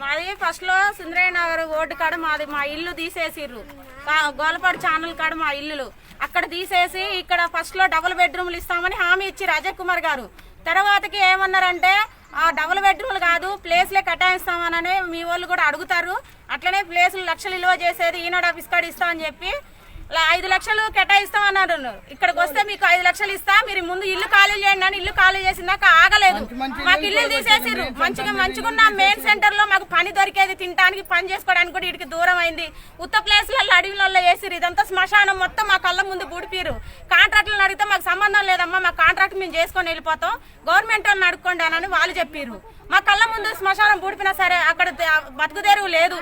ఫస్ట్లో సుందరయ్య నగర్ ఓటు కాడ మాది మా ఇల్లు తీసేసిర్రు. గోలపాడు ఛానల్ కాడ మా ఇల్లులు. అక్కడ తీసేసి ఇక్కడ ఫస్ట్లో డబుల్ బెడ్రూమ్లు ఇస్తామని హామీ ఇచ్చి అజయ్ కుమార్ గారు. తర్వాతకి ఏమన్నారంటే ఆ డబుల్ బెడ్రూమ్లు కాదు ప్లేస్లే కేటాయిస్తామని మీ వాళ్ళు కూడా అడుగుతారు. అట్లనే ప్లేసులు లక్షలు విలువ చేసేది ఈనాడు ఆఫీస్ కాడ ఇస్తామని చెప్పి ఐదు లక్షలు కేటాయిస్తామన్నారు ఇక్కడికి వస్తే మీకు ఐదు లక్షలు ఇస్తా మీరు ముందు ఇల్లు ఖాళీ చేయండి అని ఇల్లు ఖాళీ చేసినాక ఆగలేదు. మాకు ఇల్లు తీసేసిర్రు. మంచిగా మంచిగా ఉన్న మెయిన్ సెంటర్లో మాకు పని దొరికేది తినడానికి పని చేసుకోవడానికి కూడా ఇడికి దూరం అయింది. ఉత్త ప్లేస్లలో అడవిలలో వేసిరు ఇదంతా శ్మశానం మొత్తం మా కళ్ళ ముందు బూడిపిరు కాంట్రాక్టులను అడిగితే మాకు సంబంధం లేదమ్మా మా కాంట్రాక్ట్ మేము చేసుకొని వెళ్ళిపోతాం. గవర్నమెంట్ వాళ్ళని అడుక్కోండి అని వాళ్ళు చెప్పిర్రు. మా కళ్ళ ముందు శ్మశానం పూడిపినా సరే అక్కడ తే- బతుకు తెరువు లేదు.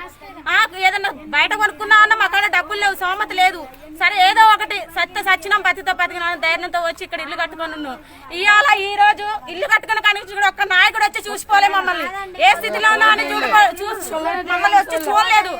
ఏదన్నా బయట కొనుక్కుందా అన్న మా కాడ డబ్బులు లేవు సోమత లేదు. సరే ఏదో ఒకటి సత్య సచ్చినాం బతితో బతికినా ధైర్యంతో వచ్చి ఇక్కడ ఇల్లు కట్టుకొని ఉన్నాం ఇవాళ ఈ రోజు ఇల్లు కట్టుకుని కనిపించి ఒక్క నాయకుడు వచ్చి చూసిపోలే మమ్మల్ని. ఏ స్థితిలో ఉన్నా అని చూసి మమ్మల్ని వచ్చి చూడలేదు.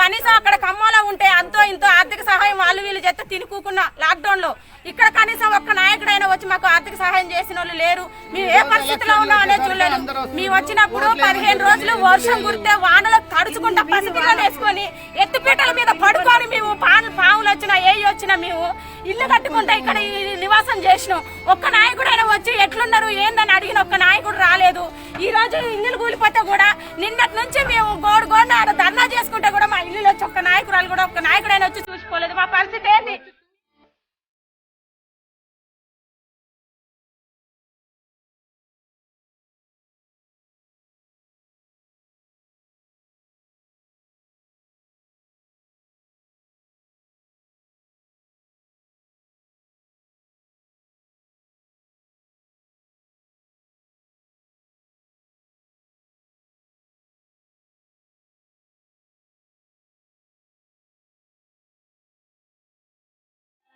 కనీసం అక్కడ ఖమ్మంలో ఉంటే అంతో ఇంతో ఆర్థిక సహాయం వాళ్ళు వీళ్ళు చేస్తే తినుకూకున్న లాక్డౌన్లో ఇక్కడ కనీసం ఒక్క నాయకుడైనా వచ్చి మాకు ఆర్థిక సహాయం చేసిన వాళ్ళు లేరు. మేము ఏ పరిస్థితిలో ఉన్నాం అనేది చూడలేదు మేము వచ్చినప్పుడు పదిహేను రోజులు వర్షం కురితే వానలో తడుచుకుంటా పసిపిల్లలు వేసుకొని ఎత్తుపీటల మీద పడుకొని మేము పాములు పావులు వచ్చినా ఏ వచ్చినా మేము ఇల్లు కట్టుకుంటా ఇక్కడ ఈ నివాసం చేసినాం. ఒక్క నాయకుడైనా వచ్చి ఎట్లున్నారు ఏందని అడిగిన ఒక్క నాయకుడు రాలేదు. ఈ రోజు ఇల్లు కూలిపోతే కూడా నిన్నటి నుంచి మేము గోడు గోడ ధర్నా చేసుకుంటే కూడా మా ఇల్లు వచ్చి ఒక్క కూడా ఒక నాయకుడైనా వచ్చి చూసుకోలేదు. మా పరిస్థితి ఏంది?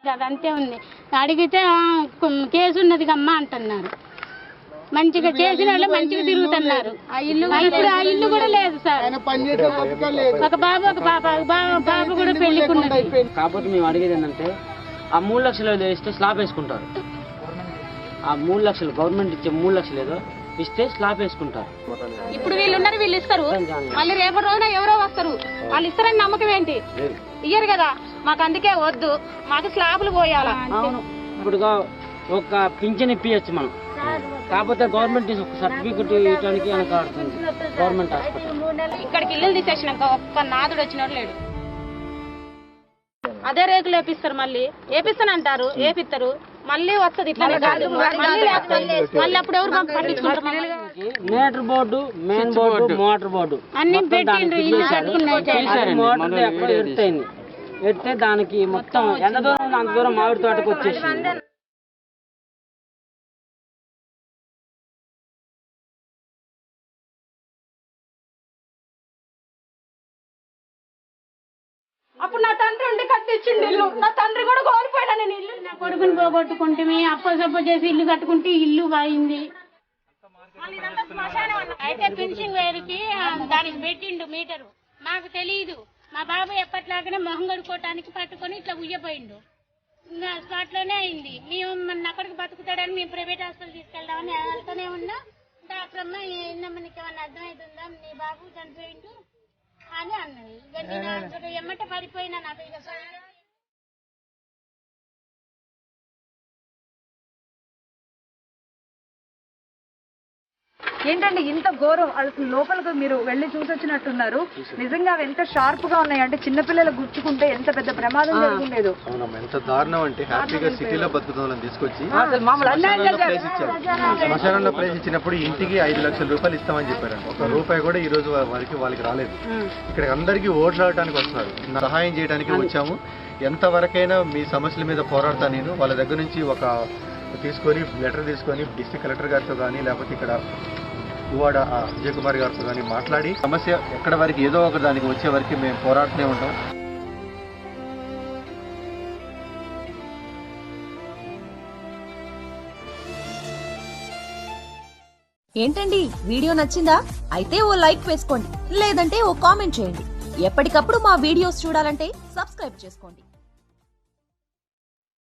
అదంతే ఉంది. అడిగితే "ఆ, కొం- కేసు ఉన్నది కమ్మా అంటున్నారు. మంచిగా చేసిన వాళ్ళు మంచిగా తిరుగుతున్నారు. ఆ ఇల్లు ఇప్పుడు ఆ ఇల్లు కూడా లేదు సార్. ఒక బాబు ఒక పాప బాబు కూడా పెళ్ళికున్నది కాకపోతే మేము అడిగేది ఏంటంటే ఆ మూడు లక్షలు ఏదో ఇస్తే స్లాబ్ వేసుకుంటారు. ఆ మూడు లక్షలు గవర్నమెంట్ ఇచ్చే మూడు లక్షలు ఏదో ఇస్తే స్లాబ్ వేసుకుంటారు. ఇప్పుడు వీళ్ళు ఉన్నారు వీళ్ళు ఇస్తారు. మళ్ళీ రేపటి రోజున ఎవరో వస్తారు. వాళ్ళు ఇస్తారని నమ్మకం ఏంటి? ఇయ్యరు కదా. మాకు అందుకే వద్దు. మాకు స్లాబులు పోయాలా? అవును. ఇప్పుడు ఒక పింఛన్ ఇప్పించచ్చు మనం. కాకపోతే గవర్నమెంట్ ఒక సర్టిఫికెట్ ఇవ్వడానికి వెనకాడుతుంది. Government hospital. ఇక్కడికి ఇల్లు తీసేసినాక ఒక్క నాదుడు వచ్చినోడు లేడు. అదే రేకులు వేపిస్తారు మళ్ళీ. వేపిస్తానంటారు. వేపిస్తారు మళ్ళీ వస్తుంది ఇట్లా మళ్ళీ అప్పుడు ఎవరు పట్టించుకుంటారు? Meter board main board motor board. అన్ని పెట్టిండ్రు మోటార్ ఎక్కడో దానికి మొత్తం ఎంత దూరం అంత దూరం మామిడి తోటకు వచ్చేసింది. అప్పుడు నా తండ్రి కట్టించిండు ఇల్లు. నా తండ్రి కూడా కోల్పోయినా నేను ఇల్లు. నా కొడుకుని పోగొట్టుకుంటే అప్ప సప్ప చేసి ఇల్లు కట్టుకుంటే ఇల్లు పోయింది అయితే పెన్షన్ వేరుకి దానికి పెట్టిండు మీటరు. మాకు తెలియదు మా బాబు ఎప్పట్లాగానే మొహం కడుక్కోవటానికి పట్టుకొని ఇట్లా ఉయ్యపోయిండు. స్పాట్లోనే అయింది. మేము మన అక్కడికి బతుకుతాడని మేము ప్రైవేట్ హాస్పిటల్ తీసుకెళ్దామని వెళ్తూనే ఉన్నా. డాక్టర్ అమ్మ ఏందమ్మా నీకు ఏమన్నా అర్థమవుతుందా నీ బాబు చనిపోయిండు. అని అన్నది. ఇక నేను ఎమ్మట పడిపోయినా నాకు ఇక ఏంటంటే ఇంత ఘోరం? లోపలికి మీరు వెళ్ళి చూసొచ్చినట్టున్నారు. నిజంగా అవి ఎంత షార్ప్గా ఉన్నాయి? అంటే చిన్నపిల్లలు గుచ్చుకుంటే ఎంత పెద్ద ప్రమాదం అవునమ్మా ఎంత దారుణం అంటే హ్యాపీగా సిటీలో బతుకుతాం తీసుకొచ్చి శ్మశానంలో ప్లేస్ ఇచ్చినప్పుడు ఇంటికి ఐదు లక్షల రూపాయలు ఇస్తామని చెప్పారు ఒక రూపాయి కూడా ఈ రోజు వారికి వాళ్ళకి రాలేదు. ఇక్కడ అందరికీ ఓట్లు ఆడటానికి వస్తున్నారు. సహాయం చేయడానికి వచ్చాము. ఎంత వరకైనా మీ సమస్యల మీద పోరాడతా నేను. వాళ్ళ దగ్గర నుంచి ఒక తీసుకొని లెటర్ తీసుకొని డిస్ట్రిక్ట్ కలెక్టర్ గారితో కానీ లేకపోతే ఇక్కడ దువాడ ఆ, విజయ్ కుమార్ గారితో కానీ మాట్లాడి సమస్య ఎక్కడ వరకు ఏదో ఒక దానికి వచ్చే వరకు మేము పోరాడుతూనే ఉంటాం. ఏంటండి? వీడియో నచ్చిందా? అయితే ఓ లైక్ వేసుకోండి లేదంటే ఓ కామెంట్ చేయండి. ఎప్పటికప్పుడు మా వీడియోస్ చూడాలంటే సబ్స్క్రైబ్ చేసుకోండి.